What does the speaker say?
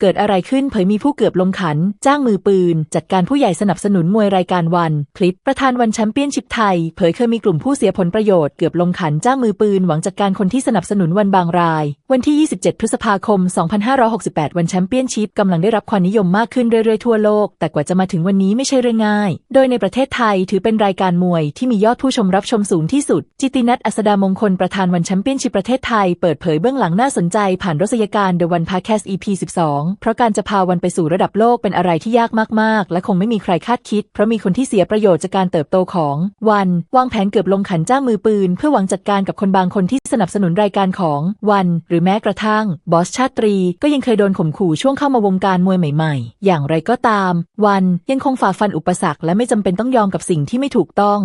เกิดอะไรขึ้นเผยมีผู้เกือบลงขัน จ้างมือปืน จัดการผู้ใหญ่สนับสนุนมวยรายการวัน คลิปประธานวันแชมเปี้ยนชิพไทย เผยเคยมีกลุ่มผู้เสียผลประโยชน์เกือบลงขัน จ้างมือปืน หวังจัดการคนที่สนับสนุนวันบางราย วันที่ 27 พฤษภาคม 2568 วันแชมเปี้ยนชิพกำลังได้รับความนิยมมากขึ้นเรื่อยๆทั่วโลก แต่กว่าจะมาถึงวันนี้ไม่ใช่เรื่องง่าย โดยในประเทศไทยถือเป็นรายการมวยที่มียอดผู้ชมรับชมสูงที่สุด จิตินัทอัสดามงคลประธานวันแชมเปี้ยนชิพประเทศไทยเปิดเผยเบื้องหลังน่าสนใจผ่านรสยการ The One Podcast EP 12เพราะการจะพาวันไปสู่ระดับโลกเป็นอะไรที่ยากมากๆ และคงไม่มีใครคาดคิด เพราะมีคนที่เสียประโยชน์จากการเติบโตของวัน วางแผนเกือบลงขันจ้างมือปืน เพื่อหวังจัดการกับคนบางคนที่สนับสนุนรายการของวัน หรือแม้กระทั่ง บอสชาตรี ก็ยังเคยโดนข่มขู่ช่วงเข้ามาวงการมวยใหม่ ๆ อย่างไรก็ตาม วันยังคงฝ่าฟันอุปสรรคและไม่จำเป็นต้องยอมกับสิ่งที่ไม่ถูกต้อง